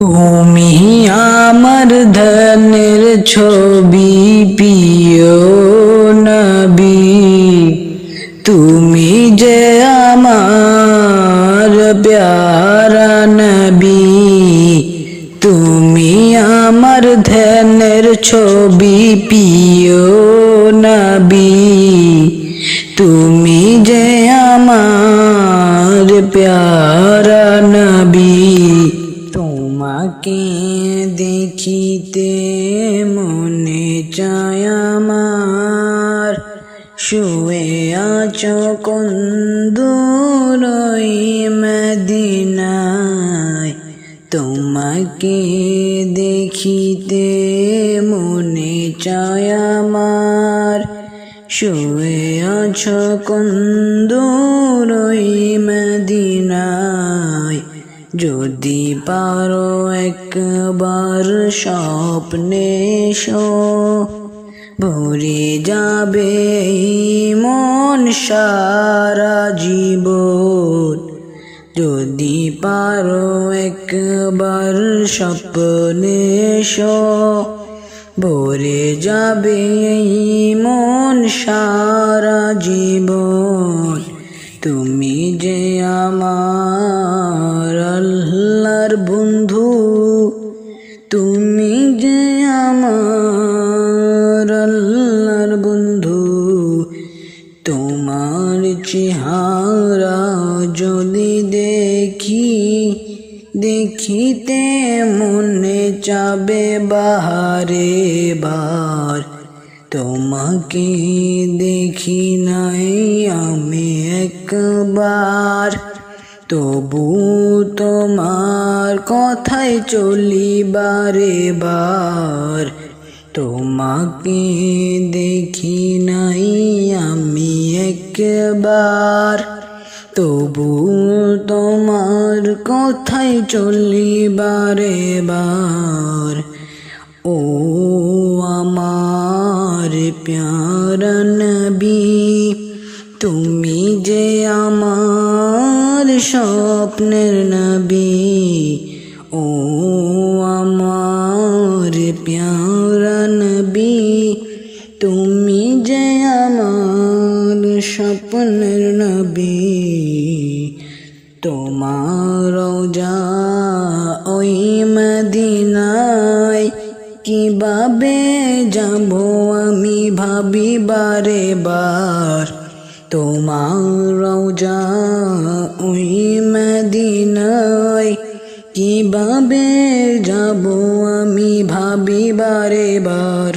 তুমি আমার ধনের ছবি প্রিয় নবী। তুমি যে আমার প্যারা নবী। তুমি আমার ধ্যানের ছবি প্রিয় নবী। তুমি যে আমার তোমাকে দেখিতে মনে চায় আমার। শুয়ে আছো কন্দুরই মদিনায়। তোমাকে দেখিতে মনে চায় আমার। শুয়ে আছো কন্দুরই মদিনায়। যদি পারো একবার স্বপ্নে শো ভরে যাবে মন সারা জীবন। যদি পারো একবার স্বপ্নে শো ভরে যাবে মন সারা জীবন। তুমি যে আমার তুমি যে আমার আল্লাহর বন্ধু, তোমার চেহারা যদি দেখি, দেখিতে মনে চাবে বাহারে বার। তোমাকে দেখি নাই আমি একবার। তবু তোমার কথায় চলি বারে। বার তোমাকে দেখি নাই আমি একবার। তবু তোমার কথায় চলি বারে বার। ও আমার প্যারা নবী, তুমি যে আমার স্বপ্নের নবী। ও আমার প্যারা নবী, তুমি যে আমার স্বপ্নের নবী, তোমার যা ওই মদিনায় কীভাবে যাব আমি ভাবি বারে? বার তোমার যা যাব আমি ভাবি বারে বার